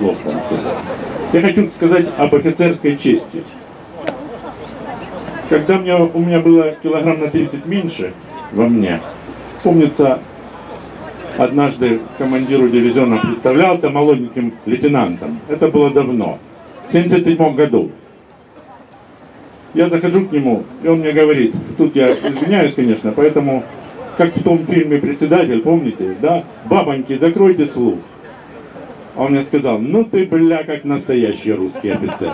слов там сказать. Я хочу сказать об офицерской чести. Когда мне, у меня было килограмм на 30 меньше во мне, помнится, однажды командиру дивизиона представлялся молоденьким лейтенантом. Это было давно, в 77 году. Я захожу к нему, и он мне говорит, тут я извиняюсь, конечно, поэтому, как в том фильме «Председатель», помните, да? Бабоньки, закройте слух. А он мне сказал, ну ты, бля, как настоящий русский офицер.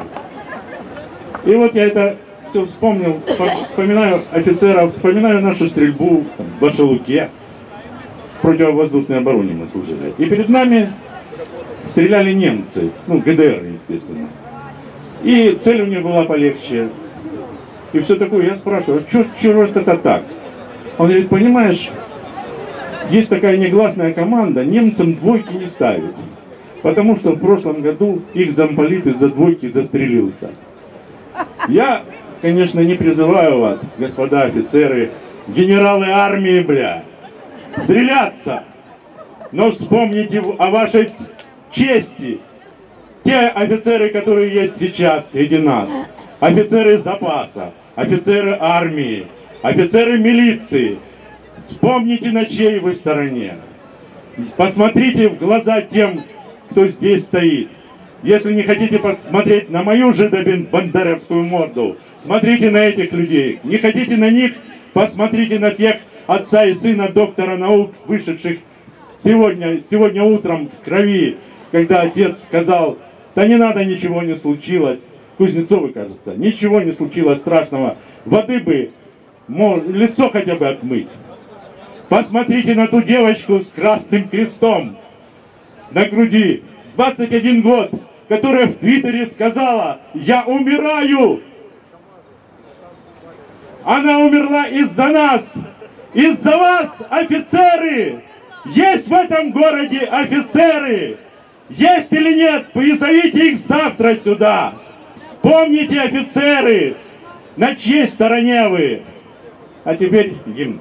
И вот я это все вспомнил, вспоминаю офицеров, вспоминаю нашу стрельбу там, в Башалуке, в противовоздушной обороне мы служили. И перед нами стреляли немцы, ну, ГДР, естественно. И цель у них была полегче. И все такое. Я спрашиваю, что, чего это так? Он говорит, понимаешь, есть такая негласная команда, немцам двойки не ставить. Потому что в прошлом году их замполит из-за двойки застрелил-то. Я, конечно, не призываю вас, господа офицеры, генералы армии, бля, стреляться. Но вспомните о вашей чести. Те офицеры, которые есть сейчас среди нас, офицеры запаса, офицеры армии, офицеры милиции, вспомните, на чьей вы стороне. Посмотрите в глаза тем, кто здесь стоит. Если не хотите посмотреть на мою жидобандеровскую морду, смотрите на этих людей. Не хотите на них, посмотрите на тех отца и сына доктора наук, вышедших сегодня, сегодня утром в крови, когда отец сказал, да не надо, ничего не случилось. Кузнецовы, кажется, ничего не случилось страшного. Воды бы, лицо хотя бы отмыть. Посмотрите на ту девочку с красным крестом на груди, 21 год, которая в Твиттере сказала, я умираю. Она умерла из-за нас, из-за вас, офицеры. Есть в этом городе офицеры. Есть или нет, призовите их завтра сюда. Вспомните, офицеры, на чьей стороне вы. А теперь гимн.